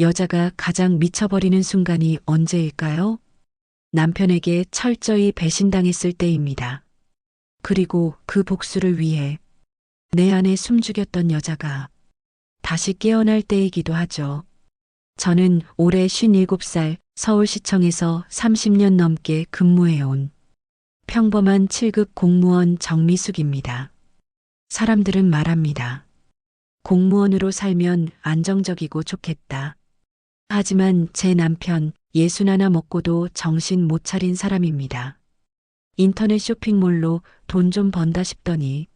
여자가 가장 미쳐버리는 순간이 언제일까요? 남편에게 철저히 배신당했을 때입니다. 그리고 그 복수를 위해 내 안에 숨죽였던 여자가 다시 깨어날 때이기도 하죠. 저는 올해 57살 서울시청에서 30년 넘게 근무해온 평범한 7급 공무원 정미숙입니다. 사람들은 말합니다. 공무원으로 살면 안정적이고 좋겠다. 하지만 제 남편 예순 하나 먹고도 정신 못 차린 사람입니다. 인터넷 쇼핑몰로 돈 좀 번다 싶더니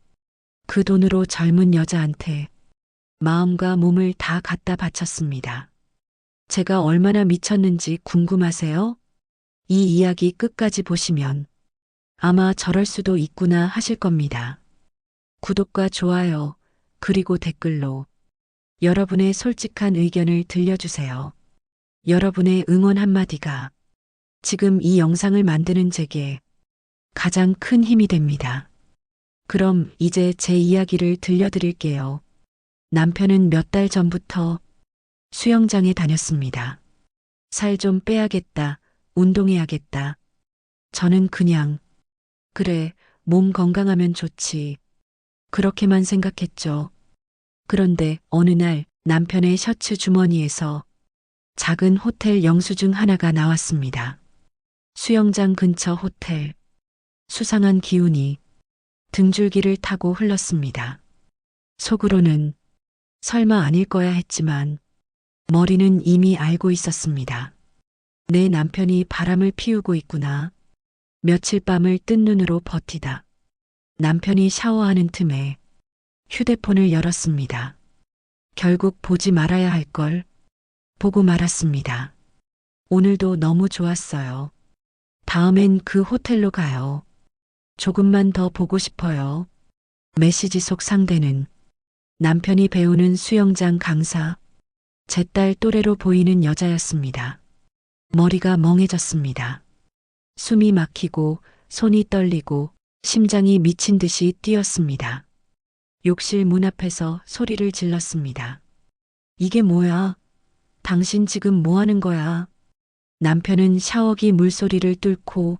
그 돈으로 젊은 여자한테 마음과 몸을 다 갖다 바쳤습니다. 제가 얼마나 미쳤는지 궁금하세요? 이 이야기 끝까지 보시면 아마 저럴 수도 있구나 하실 겁니다. 구독과 좋아요, 그리고 댓글로 여러분의 솔직한 의견을 들려주세요. 여러분의 응원 한마디가 지금 이 영상을 만드는 제게 가장 큰 힘이 됩니다. 그럼 이제 제 이야기를 들려드릴게요. 남편은 몇 달 전부터 수영장에 다녔습니다. 살 좀 빼야겠다, 운동해야겠다. 저는 그냥, 그래, 몸 건강하면 좋지. 그렇게만 생각했죠. 그런데 어느 날 남편의 셔츠 주머니에서 작은 호텔 영수 증 하나가 나왔습니다. 수영장 근처 호텔. 수상한 기운이 등줄기를 타고 흘렀습니다. 속으로는 설마 아닐 거야 했지만 머리는 이미 알고 있었습니다. 내 남편이 바람을 피우고 있구나. 며칠 밤을 뜬 눈으로 버티다. 남편이 샤워하는 틈에 휴대폰을 열었습니다. 결국 보지 말아야 할 걸 보고 말았습니다. 오늘도 너무 좋았어요. 다음엔 그 호텔로 가요. 조금만 더 보고 싶어요. 메시지 속 상대는 남편이 배우는 수영장 강사, 제 딸 또래로 보이는 여자였습니다. 머리가 멍해졌습니다. 숨이 막히고 손이 떨리고 심장이 미친 듯이 뛰었습니다. 욕실 문 앞에서 소리를 질렀습니다. 이게 뭐야? 당신 지금 뭐 하는 거야? 남편은 샤워기 물소리를 뚫고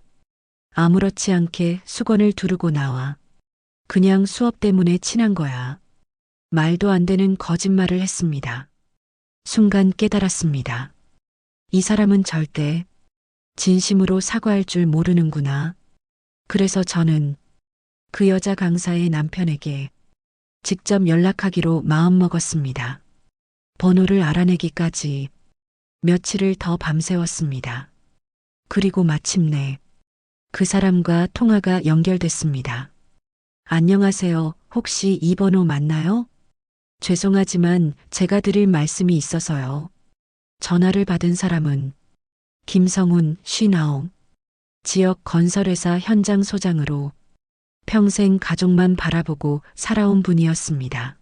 아무렇지 않게 수건을 두르고 나와 그냥 수업 때문에 친한 거야. 말도 안 되는 거짓말을 했습니다. 순간 깨달았습니다. 이 사람은 절대 진심으로 사과할 줄 모르는구나. 그래서 저는 그 여자 강사의 남편에게 직접 연락하기로 마음먹었습니다. 번호를 알아내기까지 며칠을 더 밤새웠습니다. 그리고 마침내 그 사람과 통화가 연결됐습니다. 안녕하세요. 혹시 이 번호 맞나요? 죄송하지만 제가 드릴 말씀이 있어서요. 전화를 받은 사람은 김성훈, 쉬나옹, 지역 건설회사 현장 소장으로 평생 가족만 바라보고 살아온 분이었습니다.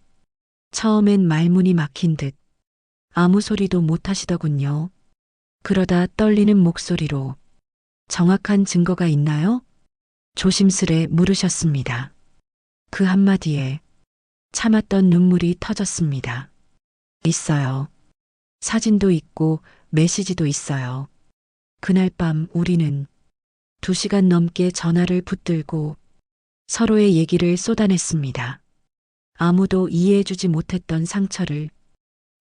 처음엔 말문이 막힌 듯 아무 소리도 못 하시더군요. 그러다 떨리는 목소리로 정확한 증거가 있나요? 조심스레 물으셨습니다. 그 한마디에 참았던 눈물이 터졌습니다. 있어요. 사진도 있고 메시지도 있어요. 그날 밤 우리는 두 시간 넘게 전화를 붙들고 서로의 얘기를 쏟아냈습니다. 아무도 이해해주지 못했던 상처를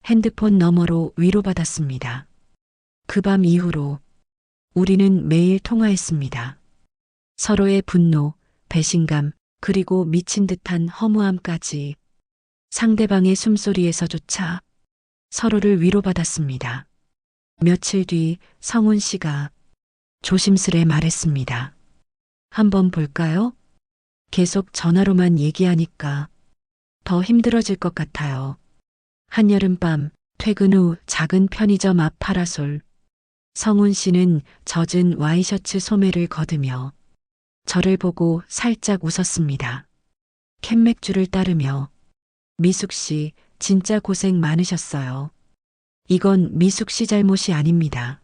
핸드폰 너머로 위로받았습니다. 그 밤 이후로 우리는 매일 통화했습니다. 서로의 분노, 배신감, 그리고 미친 듯한 허무함까지 상대방의 숨소리에서조차 서로를 위로받았습니다. 며칠 뒤 성훈 씨가 조심스레 말했습니다. 한번 볼까요? 계속 전화로만 얘기하니까 더 힘들어질 것 같아요. 한여름밤 퇴근 후 작은 편의점 앞 파라솔. 성훈 씨는 젖은 와이셔츠 소매를 걷으며 저를 보고 살짝 웃었습니다. 캔맥주를 따르며 미숙 씨 진짜 고생 많으셨어요. 이건 미숙 씨 잘못이 아닙니다.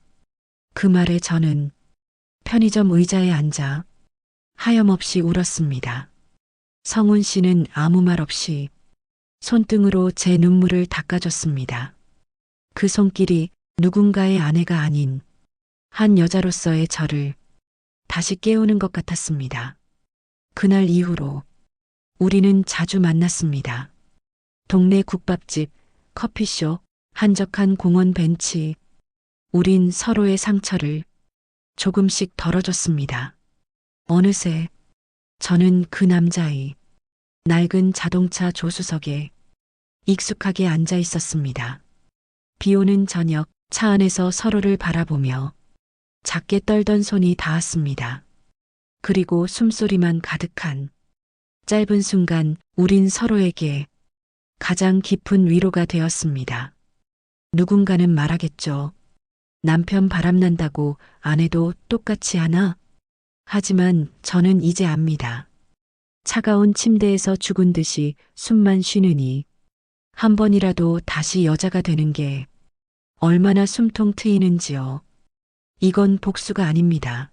그 말에 저는 편의점 의자에 앉아 하염없이 울었습니다. 성훈 씨는 아무 말 없이 손등으로 제 눈물을 닦아줬습니다. 그 손길이 누군가의 아내가 아닌 한 여자로서의 저를 다시 깨우는 것 같았습니다. 그날 이후로 우리는 자주 만났습니다. 동네 국밥집, 커피숍, 한적한 공원 벤치. 우린 서로의 상처를 조금씩 덜어줬습니다. 어느새 저는 그 남자의 낡은 자동차 조수석에 익숙하게 앉아 있었습니다. 비 오는 저녁 차 안에서 서로를 바라보며 작게 떨던 손이 닿았습니다. 그리고 숨소리만 가득한 짧은 순간 우린 서로에게 가장 깊은 위로가 되었습니다. 누군가는 말하겠죠. 남편 바람난다고 아내도 똑같이 하나? 하지만 저는 이제 압니다. 차가운 침대에서 죽은 듯이 숨만 쉬느니 한 번이라도 다시 여자가 되는 게 얼마나 숨통 트이는지요. 이건 복수가 아닙니다.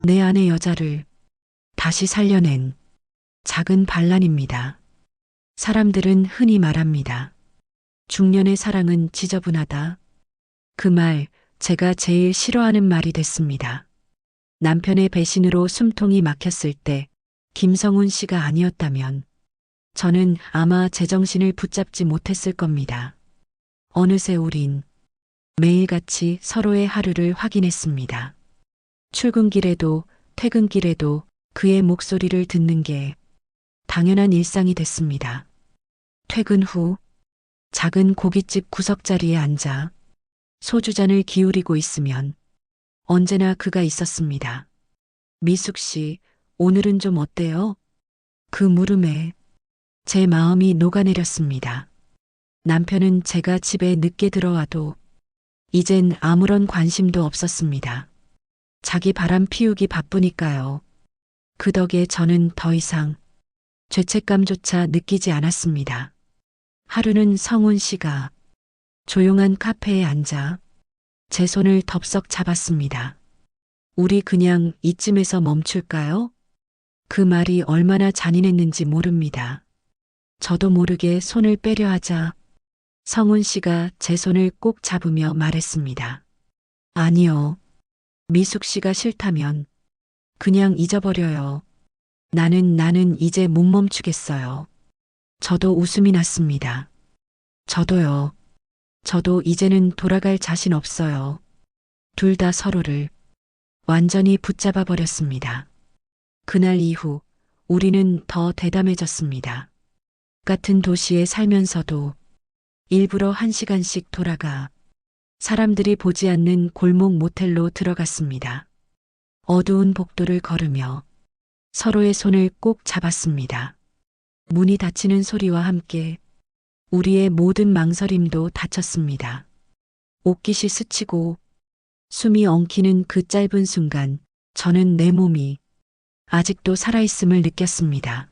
내 안의 여자를 다시 살려낸 작은 반란입니다. 사람들은 흔히 말합니다. 중년의 사랑은 지저분하다. 그 말 제가 제일 싫어하는 말이 됐습니다. 남편의 배신으로 숨통이 막혔을 때 김성훈 씨가 아니었다면 저는 아마 제 정신을 붙잡지 못했을 겁니다. 어느새 우린 매일같이 서로의 하루를 확인했습니다. 출근길에도 퇴근길에도 그의 목소리를 듣는 게 당연한 일상이 됐습니다. 퇴근 후 작은 고깃집 구석자리에 앉아 소주잔을 기울이고 있으면 언제나 그가 있었습니다. 미숙 씨, 오늘은 좀 어때요? 그 물음에 제 마음이 녹아내렸습니다. 남편은 제가 집에 늦게 들어와도 이젠 아무런 관심도 없었습니다. 자기 바람 피우기 바쁘니까요. 그 덕에 저는 더 이상 죄책감조차 느끼지 않았습니다. 하루는 성훈 씨가 조용한 카페에 앉아 제 손을 덥석 잡았습니다. 우리 그냥 이쯤에서 멈출까요? 그 말이 얼마나 잔인했는지 모릅니다. 저도 모르게 손을 빼려 하자 성훈 씨가 제 손을 꼭 잡으며 말했습니다. 아니요. 미숙 씨가 싫다면 그냥 잊어버려요. 나는 나는 이제 못 멈추겠어요. 저도 웃음이 났습니다. 저도요. 저도 이제는 돌아갈 자신 없어요. 둘 다 서로를 완전히 붙잡아 버렸습니다. 그날 이후 우리는 더 대담해졌습니다. 같은 도시에 살면서도 일부러 한 시간씩 돌아가 사람들이 보지 않는 골목 모텔로 들어갔습니다. 어두운 복도를 걸으며 서로의 손을 꼭 잡았습니다. 문이 닫히는 소리와 함께 우리의 모든 망설임도 닫혔습니다. 옷깃이 스치고 숨이 엉키는 그 짧은 순간 저는 내 몸이 아직도 살아있음을 느꼈습니다.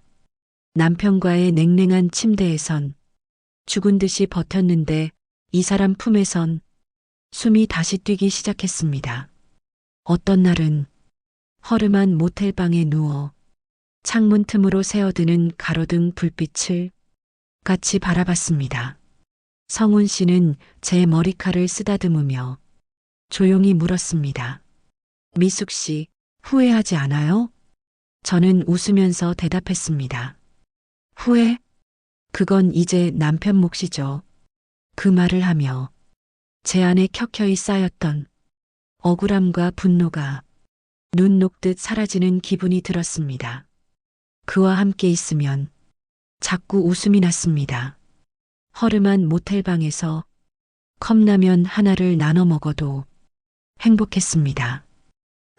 남편과의 냉랭한 침대에선 죽은 듯이 버텼는데 이 사람 품에선 숨이 다시 뛰기 시작했습니다. 어떤 날은 허름한 모텔방에 누워 창문 틈으로 새어드는 가로등 불빛을 같이 바라봤습니다. 성훈 씨는 제 머리칼을 쓰다듬으며 조용히 물었습니다. 미숙 씨, 후회하지 않아요? 저는 웃으면서 대답했습니다. 후회? 그건 이제 남편 몫이죠. 그 말을 하며 제 안에 켜켜이 쌓였던 억울함과 분노가 눈 녹듯 사라지는 기분이 들었습니다. 그와 함께 있으면 자꾸 웃음이 났습니다. 허름한 모텔방에서 컵라면 하나를 나눠 먹어도 행복했습니다.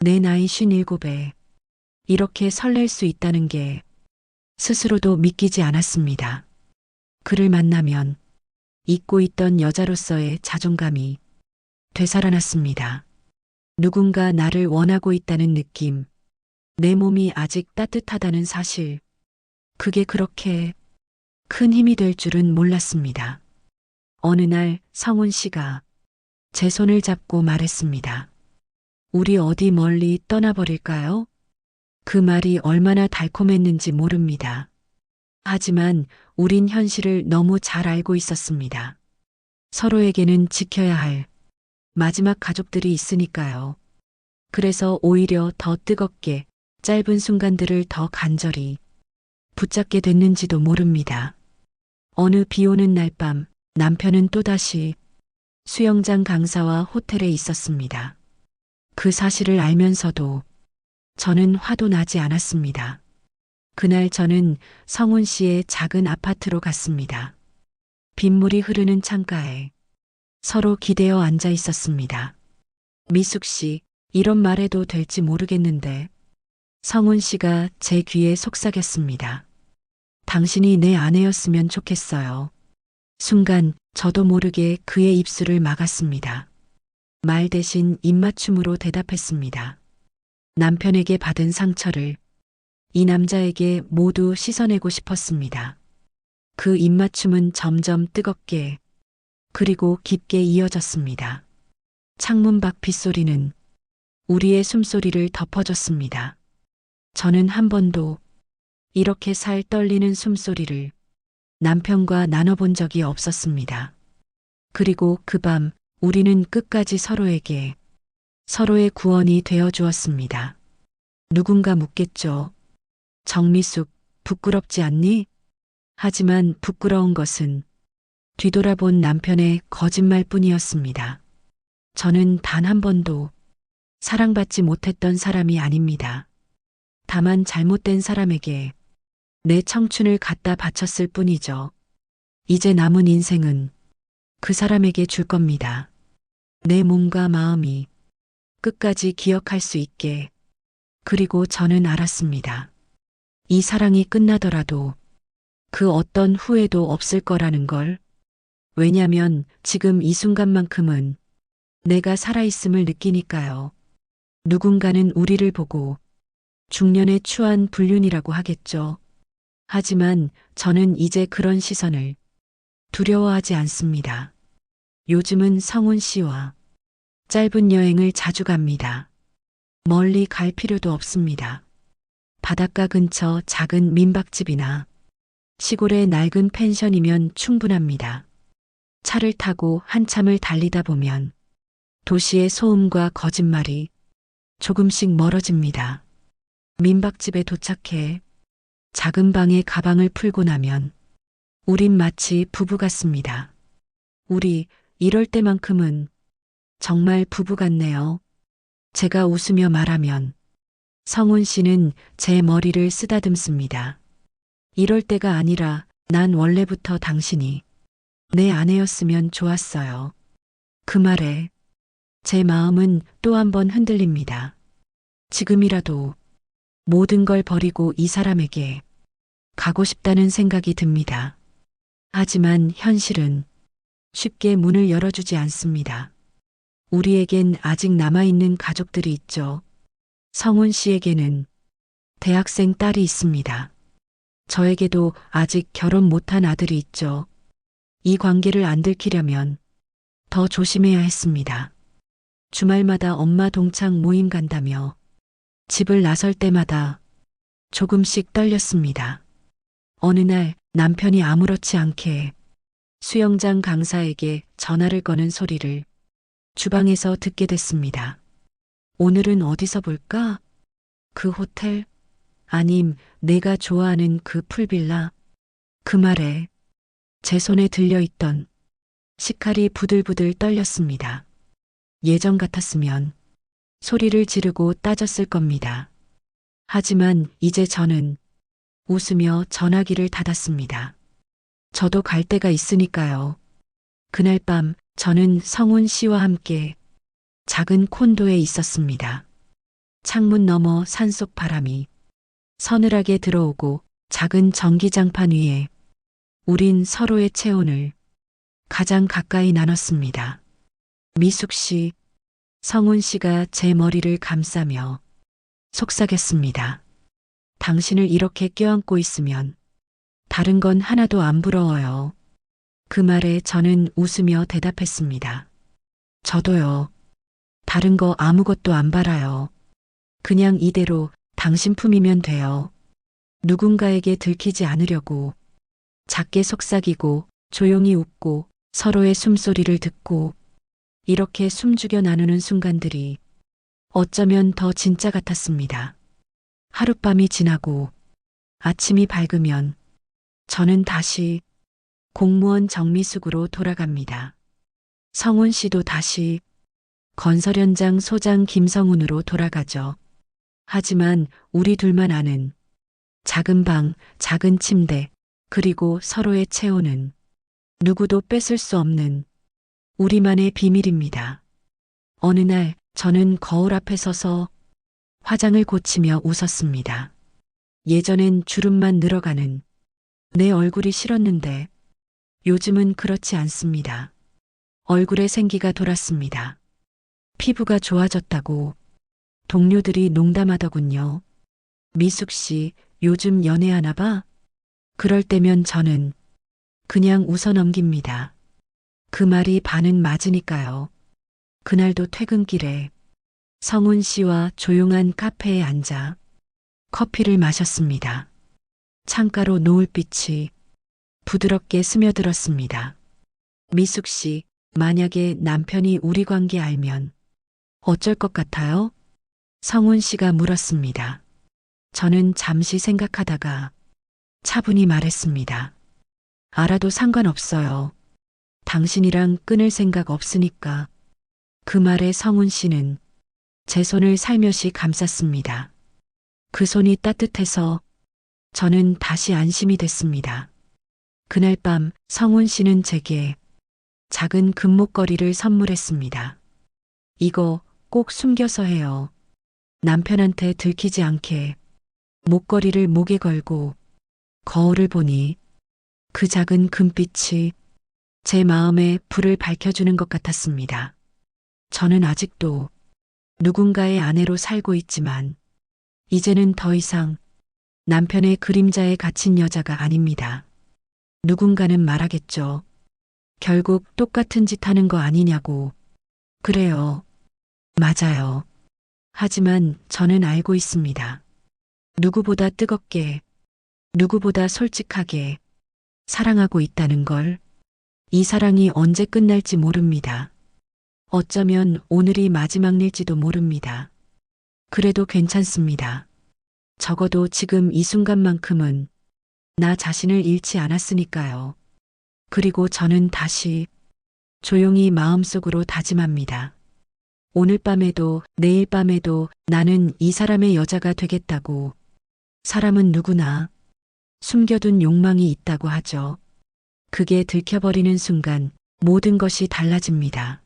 내 나이 57에 이렇게 설렐 수 있다는 게 스스로도 믿기지 않았습니다. 그를 만나면 잊고 있던 여자로서의 자존감이 되살아났습니다. 누군가 나를 원하고 있다는 느낌, 내 몸이 아직 따뜻하다는 사실, 그게 그렇게 큰 힘이 될 줄은 몰랐습니다. 어느 날 성훈 씨가 제 손을 잡고 말했습니다. 우리 어디 멀리 떠나버릴까요? 그 말이 얼마나 달콤했는지 모릅니다. 하지만 우린 현실을 너무 잘 알고 있었습니다. 서로에게는 지켜야 할 마지막 가족들이 있으니까요. 그래서 오히려 더 뜨겁게 짧은 순간들을 더 간절히 붙잡게 됐는지도 모릅니다. 어느 비 오는 날 밤 남편은 또다시 수영장 강사와 호텔에 있었습니다. 그 사실을 알면서도 저는 화도 나지 않았습니다. 그날 저는 성훈 씨의 작은 아파트로 갔습니다. 빗물이 흐르는 창가에 서로 기대어 앉아 있었습니다. 미숙 씨, 이런 말해도 될지 모르겠는데 성훈 씨가 제 귀에 속삭였습니다. 당신이 내 아내였으면 좋겠어요. 순간 저도 모르게 그의 입술을 막았습니다. 말 대신 입맞춤으로 대답했습니다. 남편에게 받은 상처를 이 남자에게 모두 씻어내고 싶었습니다. 그 입맞춤은 점점 뜨겁게 그리고 깊게 이어졌습니다. 창문 밖 빗소리는 우리의 숨소리를 덮어줬습니다. 저는 한 번도 이렇게 살 떨리는 숨소리를 남편과 나눠본 적이 없었습니다. 그리고 그 밤 우리는 끝까지 서로에게 서로의 구원이 되어 주었습니다. 누군가 묻겠죠. 정미숙, 부끄럽지 않니? 하지만 부끄러운 것은 뒤돌아본 남편의 거짓말 뿐이었습니다. 저는 단 한 번도 사랑받지 못했던 사람이 아닙니다. 다만 잘못된 사람에게 내 청춘을 갖다 바쳤을 뿐이죠. 이제 남은 인생은 그 사람에게 줄 겁니다. 내 몸과 마음이 끝까지 기억할 수 있게. 그리고 저는 알았습니다. 이 사랑이 끝나더라도 그 어떤 후회도 없을 거라는 걸. 왜냐면 지금 이 순간만큼은 내가 살아있음을 느끼니까요. 누군가는 우리를 보고 중년의 추한 불륜이라고 하겠죠. 하지만 저는 이제 그런 시선을 두려워하지 않습니다. 요즘은 성훈 씨와 짧은 여행을 자주 갑니다. 멀리 갈 필요도 없습니다. 바닷가 근처 작은 민박집이나 시골의 낡은 펜션이면 충분합니다. 차를 타고 한참을 달리다 보면 도시의 소음과 거짓말이 조금씩 멀어집니다. 민박집에 도착해 작은 방에 가방을 풀고 나면 우린 마치 부부 같습니다. 우리 이럴 때만큼은 정말 부부 같네요. 제가 웃으며 말하면 성훈 씨는 제 머리를 쓰다듬습니다. 이럴 때가 아니라 난 원래부터 당신이 내 아내였으면 좋았어요. 그 말에 제 마음은 또 한 번 흔들립니다. 지금이라도 모든 걸 버리고 이 사람에게 가고 싶다는 생각이 듭니다. 하지만 현실은 쉽게 문을 열어주지 않습니다. 우리에겐 아직 남아있는 가족들이 있죠. 성훈 씨에게는 대학생 딸이 있습니다. 저에게도 아직 결혼 못한 아들이 있죠. 이 관계를 안 들키려면 더 조심해야 했습니다. 주말마다 엄마 동창 모임 간다며 집을 나설 때마다 조금씩 떨렸습니다. 어느 날 남편이 아무렇지 않게 수영장 강사에게 전화를 거는 소리를 주방에서 듣게 됐습니다. 오늘은 어디서 볼까? 그 호텔? 아님 내가 좋아하는 그 풀빌라? 그 말에 제 손에 들려있던 식칼이 부들부들 떨렸습니다. 예전 같았으면 소리를 지르고 따졌을 겁니다. 하지만 이제 저는 웃으며 전화기를 닫았습니다. 저도 갈 데가 있으니까요. 그날 밤 저는 성훈 씨와 함께 작은 콘도에 있었습니다. 창문 너머 산속 바람이 서늘하게 들어오고 작은 전기장판 위에 우린 서로의 체온을 가장 가까이 나눴습니다. 미숙 씨, 성훈 씨가 제 머리를 감싸며 속삭였습니다. 당신을 이렇게 껴안고 있으면 다른 건 하나도 안 부러워요. 그 말에 저는 웃으며 대답했습니다. 저도요. 다른 거 아무것도 안 바라요. 그냥 이대로 당신 품이면 돼요. 누군가에게 들키지 않으려고 작게 속삭이고 조용히 웃고 서로의 숨소리를 듣고 이렇게 숨죽여 나누는 순간들이 어쩌면 더 진짜 같았습니다. 하룻밤이 지나고 아침이 밝으면 저는 다시 공무원 정미숙으로 돌아갑니다. 성훈 씨도 다시 건설 현장 소장 김성훈으로 돌아가죠. 하지만 우리 둘만 아는 작은 방, 작은 침대, 그리고 서로의 체온은 누구도 뺏을 수 없는 우리만의 비밀입니다. 어느 날 저는 거울 앞에 서서 화장을 고치며 웃었습니다. 예전엔 주름만 늘어가는 내 얼굴이 싫었는데 요즘은 그렇지 않습니다. 얼굴에 생기가 돌았습니다. 피부가 좋아졌다고 동료들이 농담하더군요. 미숙 씨, 요즘 연애하나 봐? 그럴 때면 저는 그냥 웃어 넘깁니다. 그 말이 반은 맞으니까요. 그날도 퇴근길에 성훈 씨와 조용한 카페에 앉아 커피를 마셨습니다. 창가로 노을빛이 부드럽게 스며들었습니다. 미숙 씨, 만약에 남편이 우리 관계 알면 어쩔 것 같아요? 성훈 씨가 물었습니다. 저는 잠시 생각하다가 차분히 말했습니다. 알아도 상관없어요. 당신이랑 끊을 생각 없으니까. 그 말에 성훈 씨는 제 손을 살며시 감쌌습니다. 그 손이 따뜻해서 저는 다시 안심이 됐습니다. 그날 밤 성훈 씨는 제게 작은 금목걸이를 선물했습니다. 이거 꼭 숨겨서 해요. 남편한테 들키지 않게 목걸이를 목에 걸고 거울을 보니 그 작은 금빛이 제 마음에 불을 밝혀주는 것 같았습니다. 저는 아직도 누군가의 아내로 살고 있지만 이제는 더 이상 남편의 그림자에 갇힌 여자가 아닙니다. 누군가는 말하겠죠. 결국 똑같은 짓 하는 거 아니냐고. 그래요. 맞아요. 하지만 저는 알고 있습니다. 누구보다 뜨겁게, 누구보다 솔직하게 사랑하고 있다는 걸, 이 사랑이 언제 끝날지 모릅니다. 어쩌면 오늘이 마지막일지도 모릅니다. 그래도 괜찮습니다. 적어도 지금 이 순간만큼은 나 자신을 잃지 않았으니까요. 그리고 저는 다시 조용히 마음속으로 다짐합니다. 오늘 밤에도 내일 밤에도 나는 이 사람의 여자가 되겠다고. 사람은 누구나 숨겨둔 욕망이 있다고 하죠. 그게 들켜버리는 순간 모든 것이 달라집니다.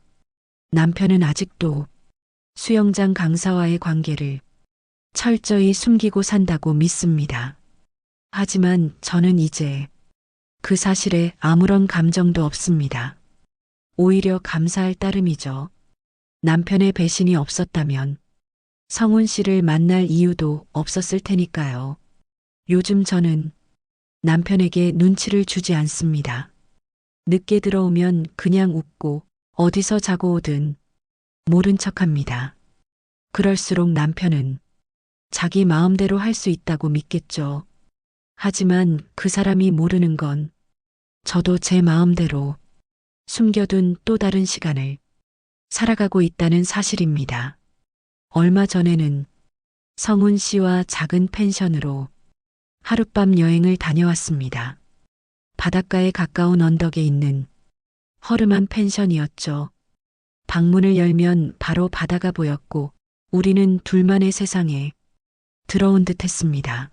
남편은 아직도 수영장 강사와의 관계를 철저히 숨기고 산다고 믿습니다. 하지만 저는 이제 그 사실에 아무런 감정도 없습니다. 오히려 감사할 따름이죠. 남편의 배신이 없었다면 성훈 씨를 만날 이유도 없었을 테니까요. 요즘 저는 남편에게 눈치를 주지 않습니다. 늦게 들어오면 그냥 웃고 어디서 자고 오든 모른 척 합니다. 그럴수록 남편은 자기 마음대로 할 수 있다고 믿겠죠. 하지만 그 사람이 모르는 건 저도 제 마음대로 숨겨둔 또 다른 시간을 살아가고 있다는 사실입니다. 얼마 전에는 성훈 씨와 작은 펜션으로 하룻밤 여행을 다녀왔습니다. 바닷가에 가까운 언덕에 있는 허름한 펜션이었죠. 방문을 열면 바로 바다가 보였고 우리는 둘만의 세상에 들어온 듯 했습니다.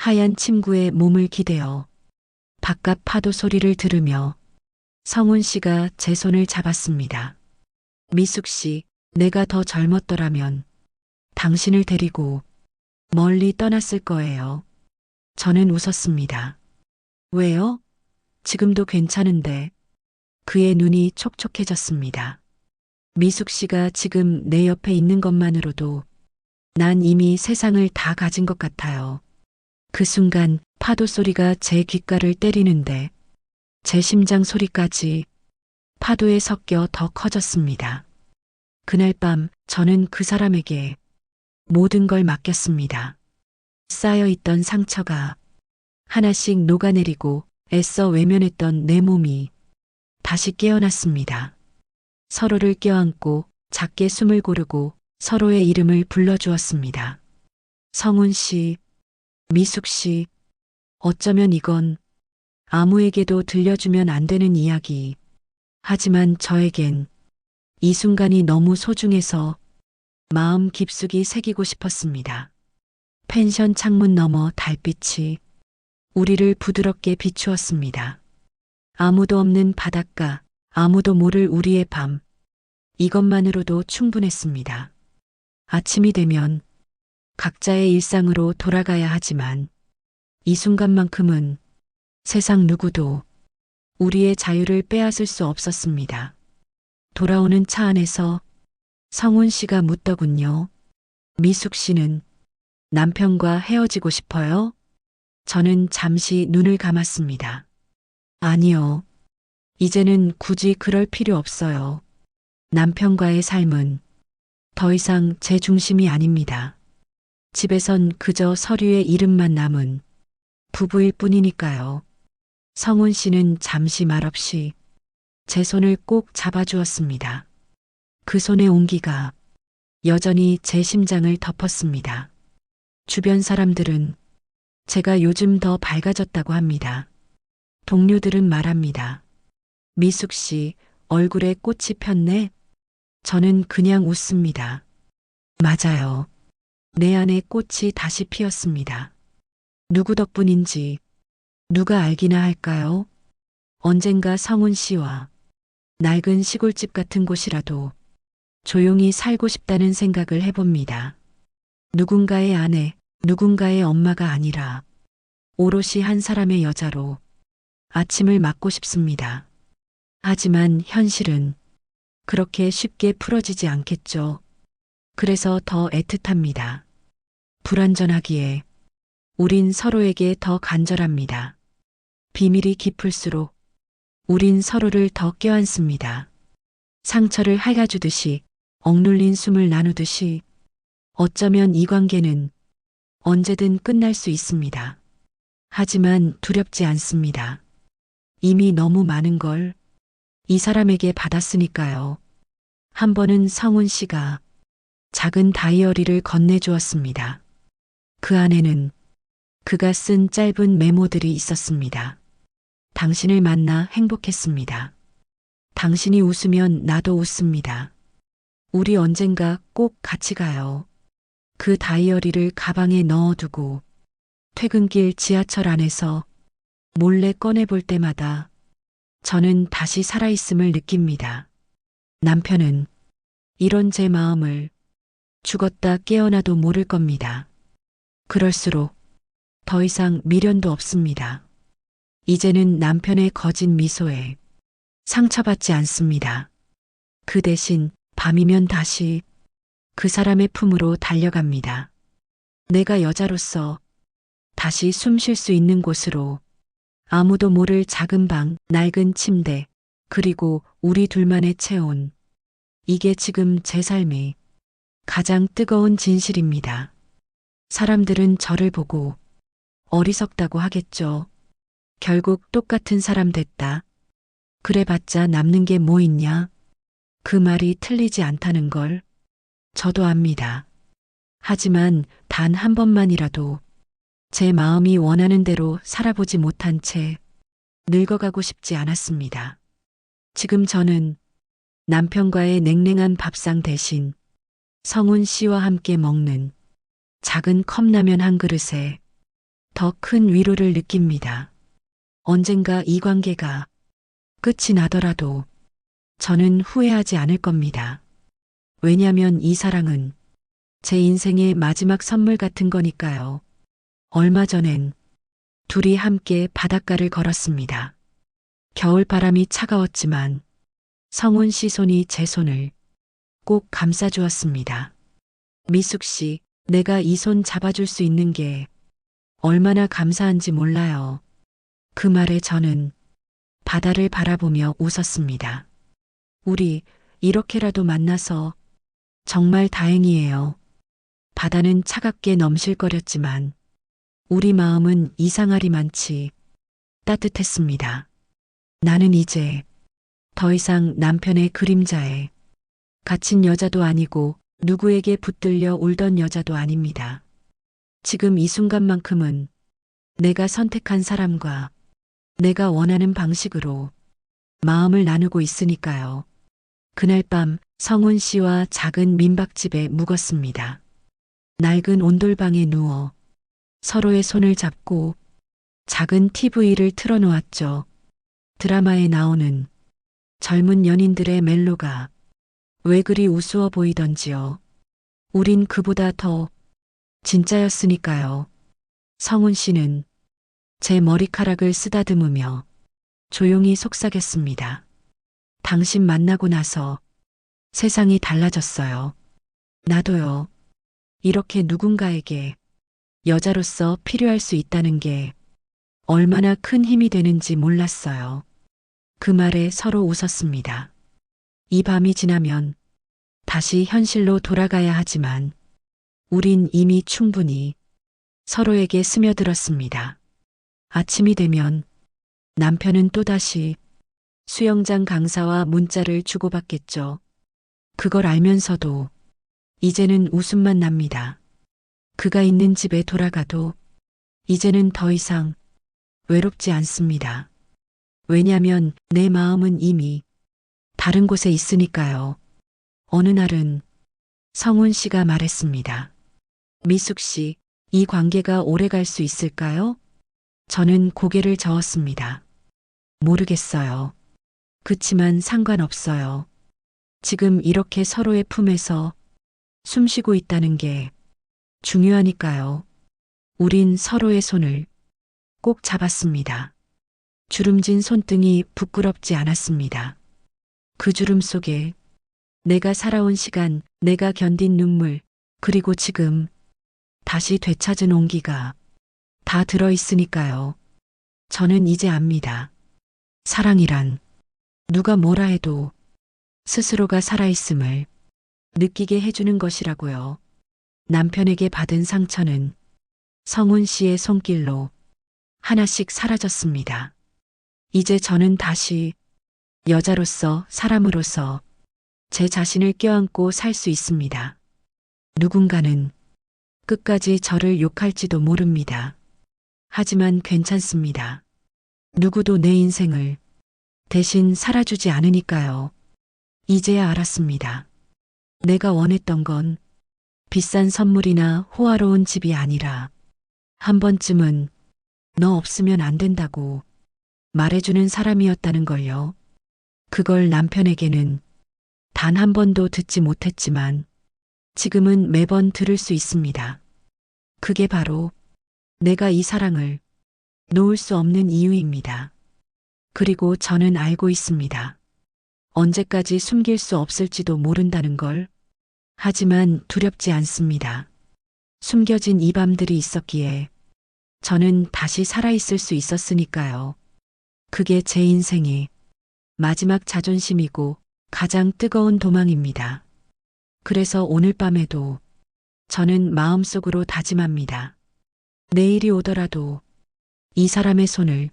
하얀 침구에 몸을 기대어 바깥 파도 소리를 들으며 성훈 씨가 제 손을 잡았습니다. 미숙 씨, 내가 더 젊었더라면 당신을 데리고 멀리 떠났을 거예요. 저는 웃었습니다. 왜요? 지금도 괜찮은데. 그의 눈이 촉촉해졌습니다. 미숙 씨가 지금 내 옆에 있는 것만으로도 난 이미 세상을 다 가진 것 같아요. 그 순간 파도 소리가 제 귓가를 때리는데 제 심장 소리까지 파도에 섞여 더 커졌습니다. 그날 밤 저는 그 사람에게 모든 걸 맡겼습니다. 쌓여 있던 상처가 하나씩 녹아내리고 애써 외면했던 내 몸이 다시 깨어났습니다. 서로를 껴안고 작게 숨을 고르고 서로의 이름을 불러주었습니다. 성훈 씨, 미숙 씨, 어쩌면 이건 아무에게도 들려주면 안 되는 이야기. 하지만 저에겐 이 순간이 너무 소중해서 마음 깊숙이 새기고 싶었습니다. 펜션 창문 너머 달빛이 우리를 부드럽게 비추었습니다. 아무도 없는 바닷가, 아무도 모를 우리의 밤. 이것만으로도 충분했습니다. 아침이 되면 각자의 일상으로 돌아가야 하지만 이 순간만큼은 세상 누구도 우리의 자유를 빼앗을 수 없었습니다. 돌아오는 차 안에서 성훈 씨가 묻더군요. 미숙 씨는 남편과 헤어지고 싶어요? 저는 잠시 눈을 감았습니다. 아니요. 이제는 굳이 그럴 필요 없어요. 남편과의 삶은 더 이상 제 중심이 아닙니다. 집에선 그저 서류의 이름만 남은 부부일 뿐이니까요. 성훈 씨는 잠시 말없이 제 손을 꼭 잡아주었습니다. 그 손의 온기가 여전히 제 심장을 덮었습니다. 주변 사람들은 제가 요즘 더 밝아졌다고 합니다. 동료들은 말합니다. 미숙 씨, 얼굴에 꽃이 폈네? 저는 그냥 웃습니다. 맞아요. 내 안에 꽃이 다시 피었습니다. 누구 덕분인지 누가 알기나 할까요? 언젠가 성훈 씨와 낡은 시골집 같은 곳이라도 조용히 살고 싶다는 생각을 해봅니다. 누군가의 아내, 누군가의 엄마가 아니라 오롯이 한 사람의 여자로 아침을 맞고 싶습니다. 하지만 현실은 그렇게 쉽게 풀어지지 않겠죠. 그래서 더 애틋합니다. 불완전하기에 우린 서로에게 더 간절합니다. 비밀이 깊을수록 우린 서로를 더 껴안습니다. 상처를 핥아주듯이 억눌린 숨을 나누듯이 어쩌면 이 관계는 언제든 끝날 수 있습니다. 하지만 두렵지 않습니다. 이미 너무 많은 걸 이 사람에게 받았으니까요. 한 번은 성훈 씨가 작은 다이어리를 건네주었습니다. 그 안에는 그가 쓴 짧은 메모들이 있었습니다. 당신을 만나 행복했습니다. 당신이 웃으면 나도 웃습니다. 우리 언젠가 꼭 같이 가요. 그 다이어리를 가방에 넣어두고 퇴근길 지하철 안에서 몰래 꺼내볼 때마다 저는 다시 살아있음을 느낍니다. 남편은 이런 제 마음을 죽었다 깨어나도 모를 겁니다. 그럴수록 더 이상 미련도 없습니다. 이제는 남편의 거짓 미소에 상처받지 않습니다. 그 대신 밤이면 다시 그 사람의 품으로 달려갑니다. 내가 여자로서 다시 숨 쉴 수 있는 곳으로 아무도 모를 작은 방, 낡은 침대, 그리고 우리 둘만의 체온. 이게 지금 제 삶의 가장 뜨거운 진실입니다. 사람들은 저를 보고 어리석다고 하겠죠. 결국 똑같은 사람 됐다. 그래봤자 남는 게 뭐 있냐? 그 말이 틀리지 않다는 걸 저도 압니다. 하지만 단 한 번만이라도 제 마음이 원하는 대로 살아보지 못한 채 늙어가고 싶지 않았습니다. 지금 저는 남편과의 냉랭한 밥상 대신 성훈 씨와 함께 먹는 작은 컵라면 한 그릇에 더 큰 위로를 느낍니다. 언젠가 이 관계가 끝이 나더라도 저는 후회하지 않을 겁니다. 왜냐면 이 사랑은 제 인생의 마지막 선물 같은 거니까요. 얼마 전엔 둘이 함께 바닷가를 걸었습니다. 겨울 바람이 차가웠지만 성훈 씨 손이 제 손을 꼭 감싸주었습니다. 미숙 씨, 내가 이 손 잡아줄 수 있는 게 얼마나 감사한지 몰라요. 그 말에 저는 바다를 바라보며 웃었습니다. 우리 이렇게라도 만나서 정말 다행이에요. 바다는 차갑게 넘실거렸지만 우리 마음은 이상하리만치 따뜻했습니다. 나는 이제 더 이상 남편의 그림자에 갇힌 여자도 아니고 누구에게 붙들려 울던 여자도 아닙니다. 지금 이 순간만큼은 내가 선택한 사람과 내가 원하는 방식으로 마음을 나누고 있으니까요. 그날 밤 성훈 씨와 작은 민박집에 묵었습니다. 낡은 온돌방에 누워 서로의 손을 잡고 작은 TV를 틀어놓았죠. 드라마에 나오는 젊은 연인들의 멜로가 왜 그리 우스워 보이던지요. 우린 그보다 더 진짜였으니까요. 성훈 씨는 제 머리카락을 쓰다듬으며 조용히 속삭였습니다. 당신 만나고 나서 세상이 달라졌어요. 나도요. 이렇게 누군가에게 여자로서 필요할 수 있다는 게 얼마나 큰 힘이 되는지 몰랐어요. 그 말에 서로 웃었습니다. 이 밤이 지나면 다시 현실로 돌아가야 하지만 우린 이미 충분히 서로에게 스며들었습니다. 아침이 되면 남편은 또다시 수영장 강사와 문자를 주고받겠죠. 그걸 알면서도 이제는 웃음만 납니다. 그가 있는 집에 돌아가도 이제는 더 이상 외롭지 않습니다. 왜냐면 내 마음은 이미 다른 곳에 있으니까요. 어느 날은 성훈 씨가 말했습니다. 미숙 씨, 이 관계가 오래 갈 수 있을까요? 저는 고개를 저었습니다. 모르겠어요. 그치만 상관없어요. 지금 이렇게 서로의 품에서 숨 쉬고 있다는 게 중요하니까요. 우린 서로의 손을 꼭 잡았습니다. 주름진 손등이 부끄럽지 않았습니다. 그 주름 속에 내가 살아온 시간, 내가 견딘 눈물, 그리고 지금 다시 되찾은 온기가 다 들어있으니까요. 저는 이제 압니다. 사랑이란 누가 뭐라 해도 스스로가 살아있음을 느끼게 해주는 것이라고요. 남편에게 받은 상처는 성훈 씨의 손길로 하나씩 사라졌습니다. 이제 저는 다시 여자로서 사람으로서 제 자신을 껴안고 살 수 있습니다. 누군가는 끝까지 저를 욕할지도 모릅니다. 하지만 괜찮습니다. 누구도 내 인생을 대신 살아주지 않으니까요. 이제야 알았습니다. 내가 원했던 건 비싼 선물이나 호화로운 집이 아니라 한 번쯤은 너 없으면 안 된다고 말해주는 사람이었다는 걸요. 그걸 남편에게는 단 한 번도 듣지 못했지만 지금은 매번 들을 수 있습니다. 그게 바로 내가 이 사랑을 놓을 수 없는 이유입니다. 그리고 저는 알고 있습니다. 언제까지 숨길 수 없을지도 모른다는 걸. 하지만 두렵지 않습니다. 숨겨진 이 밤들이 있었기에 저는 다시 살아있을 수 있었으니까요. 그게 제 인생의 마지막 자존심이고 가장 뜨거운 도망입니다. 그래서 오늘 밤에도 저는 마음속으로 다짐합니다. 내일이 오더라도 이 사람의 손을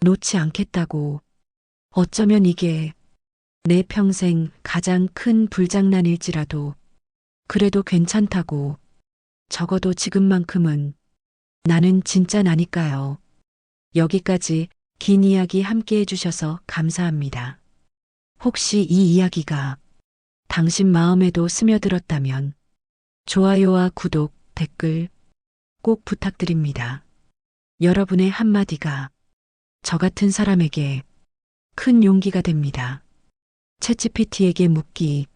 놓지 않겠다고 어쩌면 이게 내 평생 가장 큰 불장난일지라도 그래도 괜찮다고 적어도 지금만큼은 나는 진짜 나니까요. 여기까지 긴 이야기 함께 해주셔서 감사합니다. 혹시 이 이야기가 당신 마음에도 스며들었다면 좋아요와 구독, 댓글 꼭 부탁드립니다. 여러분의 한마디가 저 같은 사람에게 큰 용기가 됩니다. 채찌피티에게 묻기